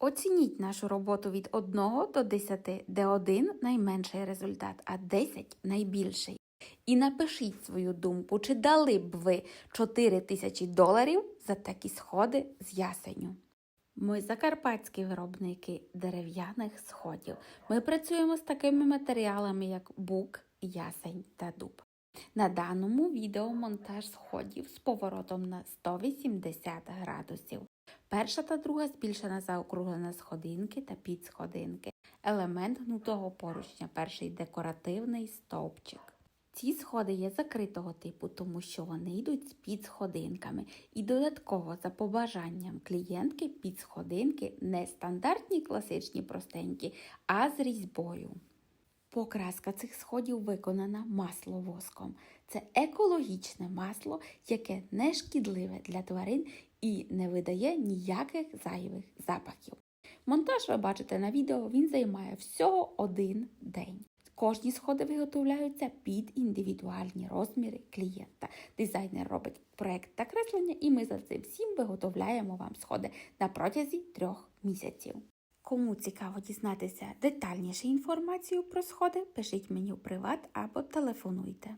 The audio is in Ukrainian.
Оцініть нашу роботу від 1 до 10, де 1 найменший результат, а 10 найбільший. І напишіть свою думку, чи дали б ви 4 тисячі доларів за такі сходи з ясеню. Ми закарпатські виробники дерев'яних сходів. Ми працюємо з такими матеріалами, як бук, ясень та дуб. На даному відео монтаж сходів з поворотом на 180 градусів. Перша та друга збільшена заокруглена сходинки та підсходинки. Елемент гнутого поручня, перший декоративний стовпчик. Ці сходи є закритого типу, тому що вони йдуть з підсходинками. І додатково за побажанням клієнтки підсходинки не стандартні класичні простенькі, а з різьбою. Покраска цих сходів виконана масловоском. Це екологічне масло, яке не шкідливе для тварин і не видає ніяких зайвих запахів. Монтаж ви бачите на відео, він займає всього один день. Кожні сходи виготовляються під індивідуальні розміри клієнта. Дизайнер робить проект та креслення, і ми за цим всім виготовляємо вам сходи на протязі трьох місяців. Кому цікаво дізнатися детальніше інформацію про сходи, пишіть мені у приват або телефонуйте.